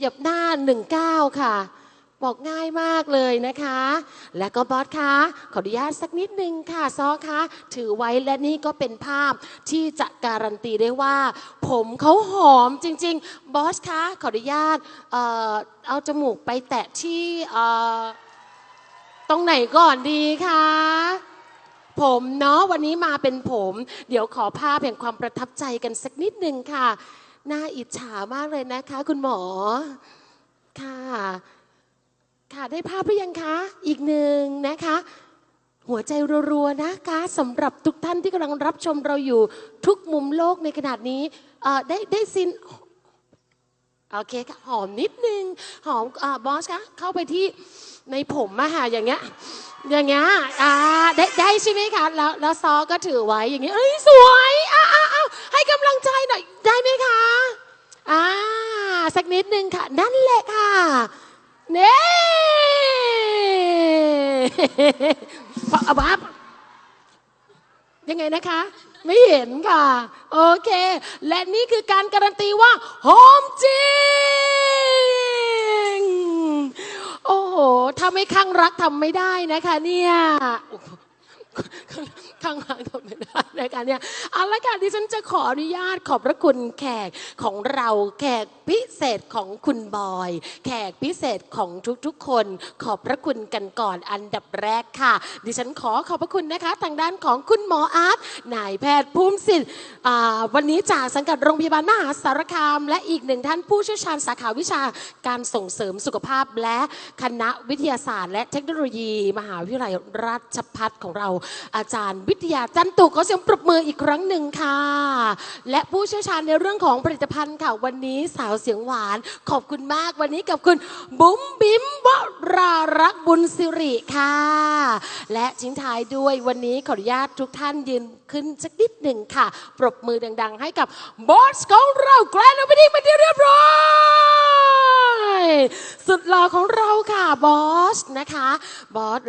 หยับหน้า 19 ค่ะ บอกง่ายมากเลยนะคะ และก็บอสคะขออนุญาตสักนิดนึงค่ะซอคะถือไว้และนี่ก็เป็นภาพที่จะการันตีได้ว่า ผมเขาหอมจริง ๆ บอสคะขออนุญาตเอ่อเอาจมูกไปแตะที่เอ่อตรงไหนก่อนดีคะผมเนาะวันนี้มาเป็นผม เดี๋ยวขอภาพแห่งความประทับใจกันสักนิดนึงค่ะ น่าอิจฉามากเลยนะคะ คุณหมอ ค่ะ ค่ะได้ภาพหรือยังคะ อีกหนึ่งนะคะ หัวใจรัวๆนะคะสำหรับทุกท่านที่กำลังรับชมเราอยู่ทุกมุมโลกในขนาดนี้เอ่อได้ได้ซินโอเคค่ะหอมนิดนึง หอมอบอสคะเข้าไปที่ในผมอะค่ะอย่างเงี้ยอย่างเงี้ยอ่าได้ได้ใช่ไหมคะแล้วแล้วซอก็ถือไว้อย่างเงี้ยเอ้ยสวยอ้าอ้าอ้าให้กำลังใจหน่อยได้ไหม นิดนึงค่ะ นั่นแหละค่ะเน่พอบับยังไงนะคะ ไม่เห็นค่ะ โอเค และนี่คือการการันตีว่าหอมจริง โอ้โหถ้าไม่ข้างรักทำไม่ได้นะคะเนี่ย โอ้โหข้างรักทำไม่ได้นะคะเนี่ยเอาละค่ะดิฉันจะขออนุญาตขอบพระคุณแขกของเราแขกพิเศษของคุณบอย แขกพิเศษของทุกๆ คน ขอบพระคุณกันก่อนอันดับแรกค่ะ ดิฉันขอขอบพระคุณนะคะ ทางด้านของคุณหมออาร์ตนายแพทย์ภูมิสิทธิ์วันนี้จากสังกัดโรงพยาบาลมหาสารคาม และอีกหนึ่งท่านผู้เชี่ยวชาญสาขาวิชาการส่งเสริมสุขภาพและคณะวิทยาศาสตร์ และเทคโนโลยี มหาวิทยาลัยราชภัฏของเราอาจารย์วิทยาจันตุขอเสียงปรบมืออีกครั้งหนึ่งค่ะ และผู้เชี่ยวชาญในเรื่องของผลิตภัณฑ์ค่ะวันนี้สาวเสียงหวาน ขอบคุณมากวันนี้กับคุณบุ๋มบิมวรารักบุญสิริค่ะ และทิ้งท้ายด้วยวันนี้ขออนุญาตทุกท่านยืนขึ้นสักนิดหนึ่งค่ะ ปรบมือดัง ๆ ให้กับบอสของเราแกลนอไปดิ้งมาที่เรียบร้อยสุดหล่อของเราค่ะบอสนะคะบอสและ